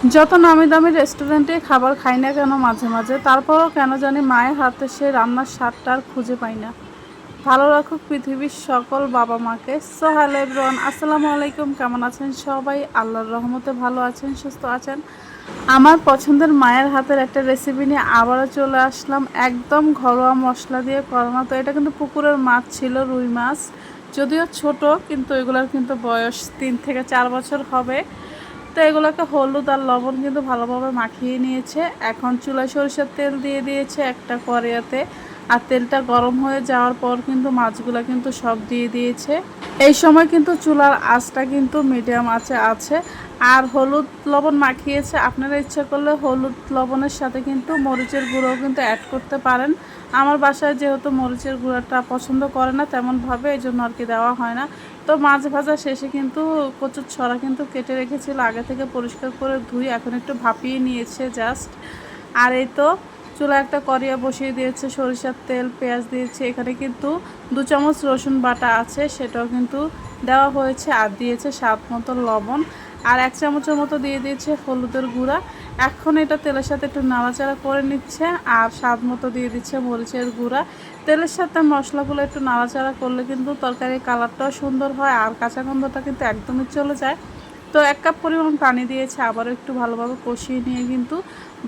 যত নামি দামি রেস্টুরেন্টে খাবার খাই না কেন মাঝে মাঝে, তারপরও কেন জানি মায়ের হাতে সে রান্নার স্বাদটা আর খুঁজে পাই না। ভালো রাখুক পৃথিবীর সকল বাবা মাকে। সো হ্যালো আসসালামু আলাইকুম, কেমন আছেন সবাই? আল্লাহর রহমতে ভালো আছেন, সুস্থ আছেন। আমার পছন্দের মায়ের হাতের একটা রেসিপি নিয়ে আবারও চলে আসলাম। একদম ঘরোয়া মশলা দিয়ে করানো। তো এটা কিন্তু পুকুরের মাছ ছিল, রুই মাছ। যদিও ছোট, কিন্তু এগুলোর কিন্তু বয়স তিন থেকে চার বছর হবে। তো এগুলোকে হলুদ আর লবণ কিন্তু ভালোভাবে মাখিয়ে নিয়েছে। এখন চুলায় সরিষার তেল দিয়ে দিয়েছে একটা কড়াইয়াতে আর তেলটা গরম হয়ে যাওয়ার পর কিন্তু মাছগুলো কিন্তু সব দিয়ে দিয়েছে। এই সময় কিন্তু চুলার আঁচটা কিন্তু মিডিয়াম আঁচে আছে। আর হলুদ লবণ মাখিয়েছে, আপনারা ইচ্ছা করলে হলুদ লবণের সাথে কিন্তু মরিচের গুঁড়োও কিন্তু অ্যাড করতে পারেন। আমার বাসায় যেহেতু মরিচের গুঁড়োটা পছন্দ করে না, তেমনভাবে এই জন্য আর কি দেওয়া হয় না। তো মাছ ভাজা শেষে কিন্তু কচুর ছড়া কিন্তু কেটে রেখেছিল, আগে থেকে পরিষ্কার করে ধুই এখন একটু ভাপিয়ে নিয়েছে জাস্ট আর এই তো চুলা একটা করিয়া বসিয়ে দিয়েছে, সরিষার তেল, পেঁয়াজ দিয়েছে, এখানে কিন্তু দু চামচ রসুন বাটা আছে, সেটাও কিন্তু দেওয়া হয়েছে, আর দিয়েছে স্বাদ মতো লবণ। আর এক চামচের মতো দিয়ে দিয়েছে হলুদের গুঁড়া এখন এটা তেলের সাথে একটু নাড়াচাড়া করে নিচ্ছে আর স্বাদ মতো দিয়ে দিচ্ছে মরিচের গুঁড়া। তেলের সাথে মশলাগুলো একটু নাড়াচাড়া করলে কিন্তু তরকারির কালারটাও সুন্দর হয় আর কাঁচা গন্ধটা কিন্তু একদমই চলে যায়। তো এক কাপ পরিমাণ পানি দিয়েছে, আবারও একটু ভালোভাবে কষিয়ে নিয়ে কিন্তু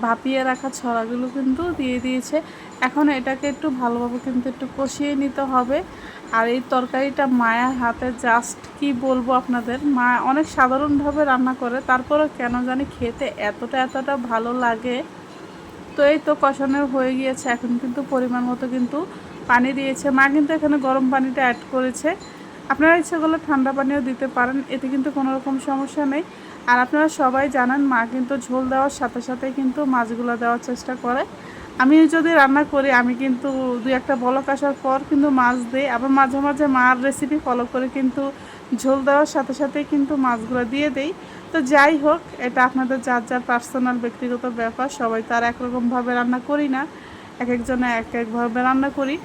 ভাপিয়ে রাখা ছড়াগুলো কিন্তু দিয়ে দিয়েছে। এখন এটাকে একটু ভালোভাবে কিন্তু একটু কষিয়ে নিতে হবে। আর এই তরকারিটা মায়ের হাতে জাস্ট কি বলব আপনাদের, মা অনেক সাধারণভাবে রান্না করে, তারপরেও কেন জানি খেতে এতটা এতটা ভালো লাগে। তো এই তো কষানো হয়ে গিয়েছে, এখন কিন্তু পরিমাণ মতো কিন্তু পানি দিয়েছে। মা কিন্তু এখানে গরম পানিটা অ্যাড করেছে। আপনারা ইচ্ছে করলে ঠান্ডা পানিও দিতে পারেন, এতে কিন্তু কোনো রকম সমস্যা নেই। আর আপনারা সবাই জানেন, মা কিন্তু ঝোল দেওয়ার সাথে সাথে কিন্তু মাছগুলো দেওয়ার চেষ্টা করে। আমি যদি রান্না করি, আমি কিন্তু দুই একটা বলক আসার পর কিন্তু মাছ দিই। আবার মাঝে মাঝে মার রেসিপি ফলো করে কিন্তু ঝোল দেওয়ার সাথে সাথে কিন্তু মাছগুলো দিয়ে দেই। তো যাই হোক, এটা আপনাদের যার যার পার্সোনাল ব্যক্তিগত ব্যাপার, সবাই তো আর একরকমভাবে রান্না করি না। এক একজনে এক একভাবে রান্না করি।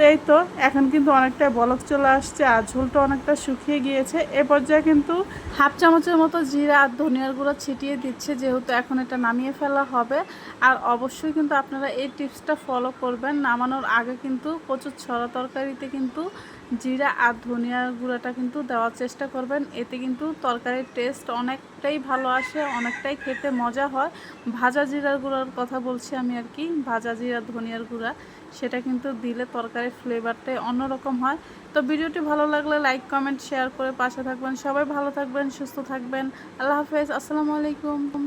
তো এই তো, এখন কিন্তু অনেকটা বলক চলে আসছে, আর ঝোলটা অনেকটা শুকিয়ে গিয়েছে। এ পর্যায়ে কিন্তু হাফ চামচের মতো জিরা আর ধনিয়ার গুঁড়ো ছিটিয়ে দিচ্ছে, যেহেতু এখন এটা নামিয়ে ফেলা হবে। আর অবশ্যই কিন্তু আপনারা এই টিপসটা ফলো করবেন। নামানোর আগে কিন্তু প্রচুর ছড়া তরকারিতে কিন্তু জিরা আর ধনিয়ার গুঁড়োটা কিন্তু দেওয়ার চেষ্টা করবেন। এতে কিন্তু তরকারির টেস্ট অনেকটাই ভালো আসে, অনেকটাই খেতে মজা হয়। ভাজা জিরার গুঁড়োর কথা বলছি আমি আর কি, ভাজা জিরা, ধনিয়ার গুঁড়া, সেটা কিন্তু দিলে তরকারির ফ্লেভারটাই অন্যরকম হয়। তো ভিডিওটি ভালো লাগলে লাইক কমেন্ট শেয়ার করে পাশে থাকবেন। সবাই ভালো থাকবেন, সুস্থ থাকবেন। আল্লাহ হাফেজ। আসসালামু আলাইকুম।